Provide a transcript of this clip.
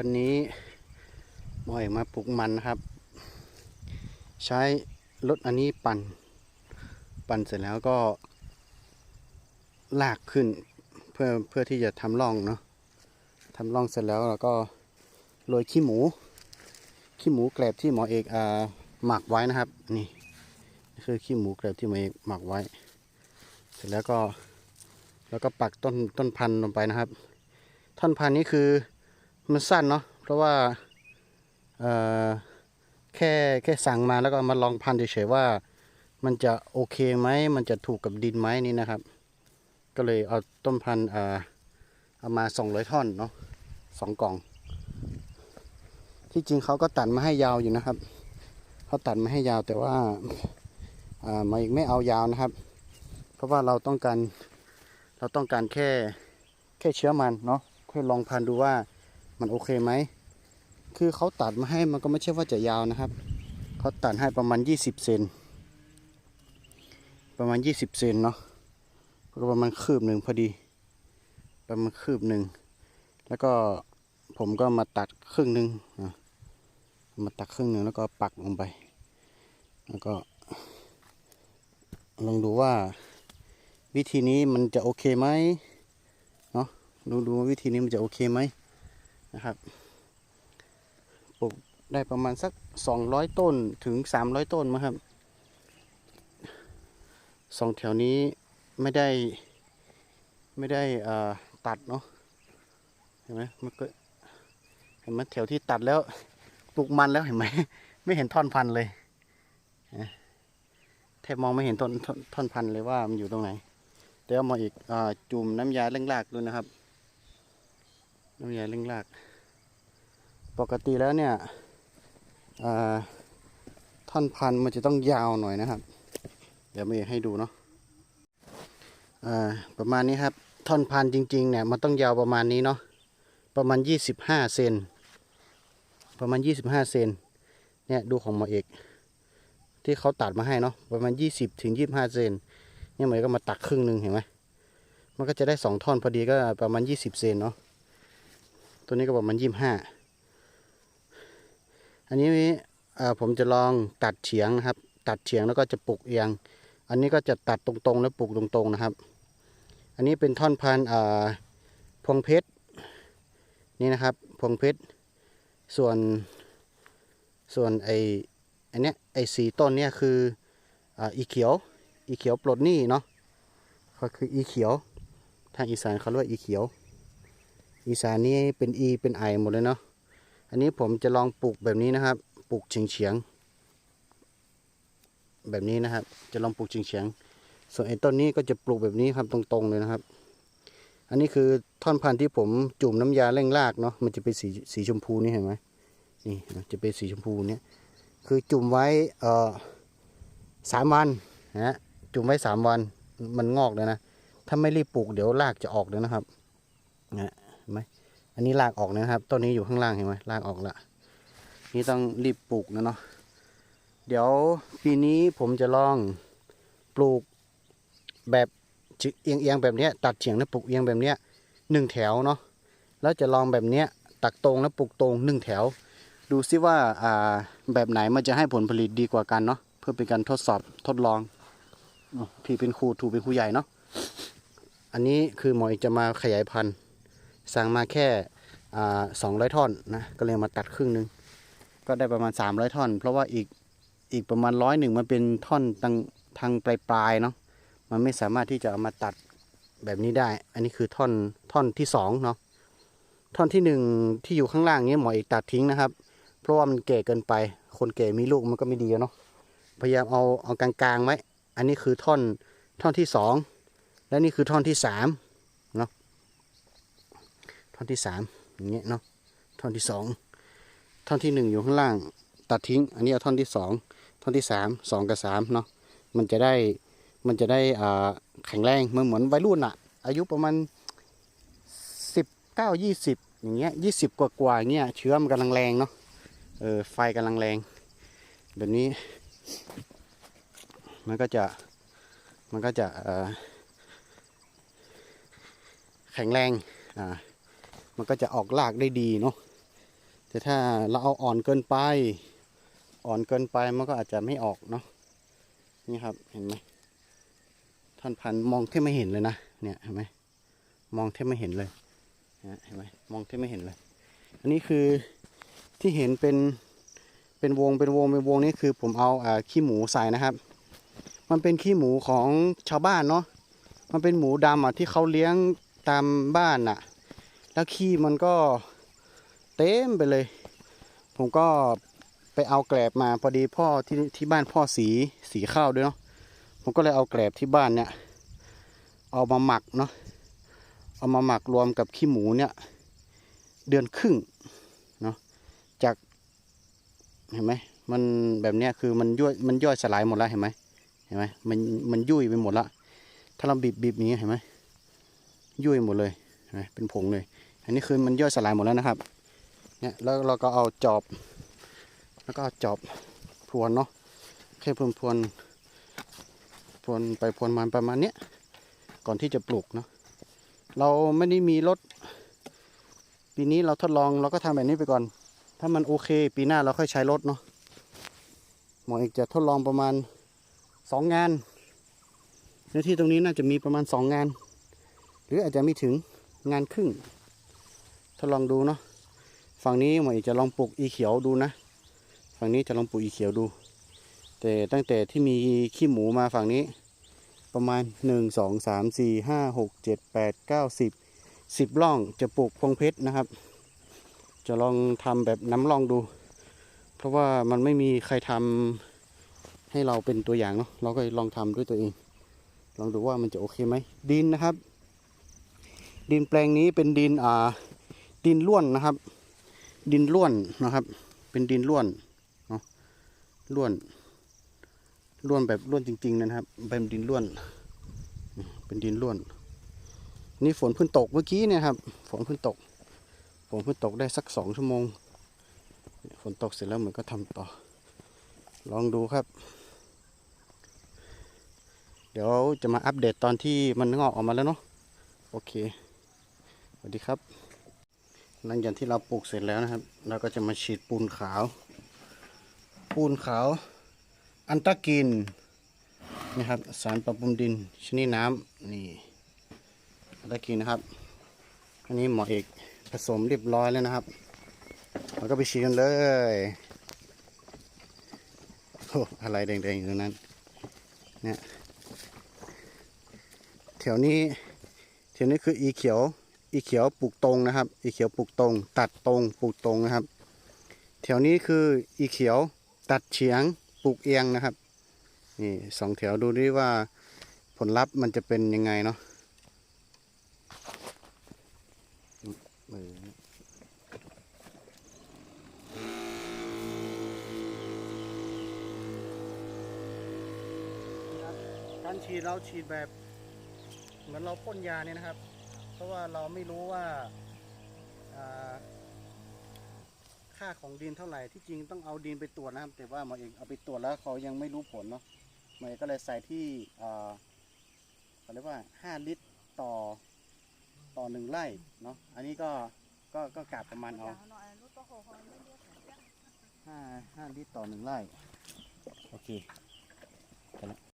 วันนี้หมอเอกมาปลูกมันนะครับ ใช้รถอันนี้ปั่น ปั่นเสร็จแล้วก็ ลากขึ้นเพื่อเพื่อที่จะทำร่องเนาะทำร่องเสร็จแล้วเราก็โรยขี้หมู ขี้หมูแกลบที่หมอเอกอ่าหมักไว้นะครับ นี่นี่คือขี้หมูแกลบที่หมอเอกหมักไว้ เสร็จแล้วก็แล้วก็ปักต้นต้นพันธุ์ลงไปนะครับ ท่อนพันธุ์นี้คือ มันสั้นเนาะเพราะว่าแค่แค่สั่งมาแล้วก็มาลองพันเฉยๆว่า มันจะโอเคไหมมันจะถูกกับดินไหมนี่นะครับ ก็เลยเอาต้นพันธุ์อ่าเอามาสองร้อยท่อนเนาะสองกล่อง ที่จริงเขาก็ตัดมาให้ยาวอยู่นะครับเขาตัดมาให้ยาวแต่ว่าอ่ามาอีกไม่เอายาวนะครับ เพราะว่าเราต้องการเราต้องการแค่แค่เชื้อมันเนาะค่อยลองพันดูว่า มันโอเคไหม คือเขาตัดมาให้มันก็ไม่ใช่ว่าจะยาวนะครับ เขาตัดให้ประมาณ 20 เซน ประมาณ 20 เซนเนาะก็ประมาณคืบหนึ่งพอดี ประมาณคืบหนึ่ง แล้วก็ผมก็มาตัดครึ่งหนึ่งมาตัดครึ่งหนึ่งแล้วก็ปักลงไป แล้วก็ลองดูว่าวิธีนี้มันจะโอเคไหมเนาะดูดูว่าวิธีนี้มันจะโอเคไหม นะครับ ปลูกได้ประมาณสักสองร้อยต้นถึงสามร้อยต้นมั้งครับสองแถวนี้ไม่ได้ไม่ได้ตัดเนาะเห็นไหมมันก็เห็นไหมแถวที่ตัดแล้วปลูกมันแล้วเห็นไหมไม่เห็นท่อนพันธุ์เลยแทบมองไม่เห็นต้นท่อนท่อนพันธุ์เลยว่ามันอยู่ตรงไหนเดี๋ยวเอามาอีกอจุ่มน้ำยาเร่งรากดูนะครับ น้ำยาเร่งราก ปกติแล้วเนี่ยท่อนพันธุ์มันจะต้องยาวหน่อยนะครับ เดี๋ยวมาให้ดูเนาะอ่าประมาณนี้ครับ ท่อนพันธุ์จริงๆเนี่ยมันต้องยาวประมาณนี้เนาะประมาณ 25 เซนประมาณ 25 เซนเนี่ยดูของหมอเอก ที่เขาตัดมาให้เนาะประมาณ 20ถึง25 เซนเนี่ยหมอเอกก็มาตักครึ่งหนึ่งเห็นไหมมันก็จะได้สองท่อนพอดีก็ประมาณ 20 เซนเนาะ ตัวนี้ก็ประมาณ25อันนี้ผมจะลองตัดเฉียงนะครับ ตัดเฉียงแล้วก็จะปลูกเอียง อันนี้ก็จะตัดตรงๆ แล้วปลูกตรงๆนะครับ อันนี้เป็นท่อนพันธุ์พวงเพชรนี่นะครับพวงเพชรส่วนส่วนไออันเนี้ยไอสีต้นเนี่ยคืออีเขียวอีเขียวปลดหนี้เนาะก็คืออีเขียว ทางอีสานเขาเรียกว่าอีเขียว อีสานนี่เป็นอีเป็นไอหมดเลยเนาะอันนี้ผมจะลองปลูกแบบนี้นะครับ ปลูกเฉียงเฉียง แบบนี้นะครับ จะลองปลูกเฉียงเฉียง ส่วนไอ้ต้นนี้ก็จะปลูกแบบนี้ครับตรงๆเลยนะครับ อันนี้คือท่อนพันธุ์ที่ผมจุ่มน้ำยาเร่งรากเนาะมันจะเป็นสีสีชมพูนี่เห็นไหมนี่จะเป็นสีชมพูเนี่ยคือจุ่มไว้เอ่อสามวันนะจุ่มไว้สามวันมันงอกเลยนะถ้าไม่รีบปลูกเดี๋ยวรากจะออกเลยนะครับนะ อันนี้รากออกนะครับ ต้นนี้อยู่ข้างล่างเห็นไหมรากออกละ นี่ต้องรีบปลูกนะเนาะ เดี๋ยวปีนี้ผมจะลองปลูกแบบเอียงเอียงๆแบบนี้ตัดเฉียงแล้วปลูกเอียงแบบนี้หนึ่งแถวเนาะ แล้วจะลองแบบนี้ตักตรงแล้วปลูกตรงหนึ่งแถว ดูซิว่าอ่าแบบไหนมันจะให้ผลผลิตดีกว่ากันเนาะ เพื่อเป็นการทดสอบทดลองอพี่เป็นครูถูเป็นครูใหญ่เนาะ อันนี้คือหมอจะมาขยายพันธุ์ สั่งมาแค่สองร้อยท่อนนะก็เลยมาตัดครึ่งหนึง ก็ได้ประมาณสามร้อยท่อน เพราะว่าอีกอีกประมาณร้อยหนึ่งมันเป็นท่อนทางทางปลายปลายๆเนาะมันไม่สามารถที่จะเอามาตัดแบบนี้ได้ อันนี้คือท่อนท่อนที่สองเนาะท่อนที่หนึ่งที่อยู่ข้างล่างนี้หมอเอกตัดทิ้งนะครับ เพราะว่ามันแก่เกินไป คนแก่มีลูกมันก็ไม่ดีเนาะพยายามเอาเอากลางๆไว้ อันนี้คือท่อนท่อนที่สองและนี่คือท่อนที่สามเนาะ ท่อนที่สามอย่างเงี้ยเนาะท่อนที่สองท่อนที่หนึ่งอยู่ข้างล่างตัดทิ้ง อันนี้เอาท่อนที่สองท่อนที่สามสองกับสามเนาะมันจะได้มันจะได้อ่าแข็งแรงมือนเหมือนวัยรุ่นอะอายุประมาณสิบเก้ายี่สิบอย่างเงี้ยยี่สิบกว่ากว่าเงี้ยเชื้อมันกำลังแรงเนาะเออไฟกำลังแรง แบบนี้ มันก็จะมันก็จะแข็งแรงอ่า มันก็จะออกรากได้ดีเนาะแต่ถ้าเราเอาอ่อนเกินไป อ่อนเกินไปมันก็อาจจะไม่ออกเนาะนี่ครับเห็นไหมท่อนพันธุ์มองแทบไม่เห็นเลยนะเนี่ยเห็นไหมมองแทบไม่เห็นเลยเห็นไหมมองแทบไม่เห็นเลย อันนี้คือที่เห็นเป็นเป็นวงเป็นวงเป็นวงนี่คือผมเอาอ่าขี้หมูใส่นะครับ มันเป็นขี้หมูของชาวบ้านเนาะมันเป็นหมูดำอะที่เขาเลี้ยงตามบ้านอะ แล้วขี้มันก็เต็มไปเลย ผมก็ไปเอาแกลบมาพอดีพ่อที่ที่บ้านพ่อสีสีข้าวด้วยเนาะผมก็เลยเอาแกลบที่บ้านเนี่ย เอามาหมักเนาะเอามาหมักรวมกับขี้หมูเนี่ย เดือนครึ่งเนาะจากเห็นไหมมันแบบเนี้ยคือมันย่อยมันย่อยสลายหมดแล้วเห็นไหมเห็นไหมมันมันยุ่ยไปหมดละถ้าเราบีบบีบนี้เห็นไหมยุ่ยหมดเลยเห็นไหมเป็นผงเลย อันนี้คือมันย่อยสลายหมดแล้วนะครับ เนี่ยแล้วเราก็เอาจอบ แล้วก็จอบพรวนเนาะแค่พรวนพรวนพรวนไปพรวนมาประมาณเนี้ยก่อนที่จะปลูกเนาะเราไม่ได้มีรถปีนี้เราทดลองเราก็ทำแบบนี้ไปก่อน ถ้ามันโอเค ปีหน้าเราค่อยใช้รถเนาะหมอเอกจะทดลองประมาณสองงานเนื้อที่ตรงนี้น่าจะมีประมาณสองงาน หรืออาจจะไม่ถึงงานครึ่ง ทดลองดูเนาะฝั่งนี้หมอเอกจะลองปลูกอีเขียวดูนะ ฝั่งนี้จะลองปลูกอีเขียวดู แต่ตั้งแต่ที่มีขี้หมูมาฝั่งนี้ ประมาณหนึ่งสองสามสี่ห้าหกเจ็ดแปดเก้าสิบสิบร่องจะปลูกพวงเพชรนะครับ จะลองทำแบบน้ำร่องดู เพราะว่ามันไม่มีใครทำให้เราเป็นตัวอย่างเนาะเราก็ลองทำด้วยตัวเอง ลองดูว่ามันจะโอเคไหมดินนะครับ ดินแปลงนี้เป็นดินอ่า ดินล้วนนะครับ ดินล้วนนะครับ เป็นดินล้วนเนาะล้วนล้วนแบบล้วนจริงๆนะครับเป็นดินล้วน เป็นดินล้วน นี่ฝนเพิ่งตกเมื่อกี้เนี่ยครับ ฝนเพิ่งตก ฝนเพิ่งตกได้สักสองชั่วโมง ฝนตกเสร็จแล้วเหมือนก็ทำต่อ ลองดูครับ เดี๋ยวจะมาอัปเดตตอนที่มันงอกออกมาแล้วเนาะ โอเค สวัสดีครับ หลังจากที่เราปลูกเสร็จแล้วนะครับ เราก็จะมาฉีดปูนขาว ปูนขาว อันตะกินนะครับสารปรับปรุงดินชนิดน้ำนี่อันตะกินนะครับ อันนี้หมอเอกผสมเรียบร้อยแล้วนะครับเราก็ไปฉีดกันเลยโอ้อะไรแดงๆอยู่ตรงนั้นเนี่ยแถวนี้แถวนี้คืออีเขียว อีเขียวปลูกตรงนะครับ อีเขียวปลูกตรง ตัดตรงปลูกตรงนะครับ แถวนี้คืออีเขียวตัดเฉียงปลูกเอียงนะครับ นี่สองแถวดูดิว่าผลลัพธ์มันจะเป็นยังไงเนาะการฉีดเราฉีดแบบ เหมือนเราพ่นยาเนี่ยนะครับ เพราะว่าเราไม่รู้ว่าค่าของดินเท่าไหร่ที่จริงต้องเอาดินไปตรวจนะครับ แต่ว่าหมอเอกเอาไปตรวจแล้วเขายังไม่รู้ผลเนาะหมอเอกก็เลยใส่ที่เขาเรียกว่า 5 ลิตรต่อต่อหนึ่งไร่เนาะอันนี้ก็ก็ก็กาดประมาณเอาห้าห้าลิตรต่อหนึ่งไร่โอเคไปละ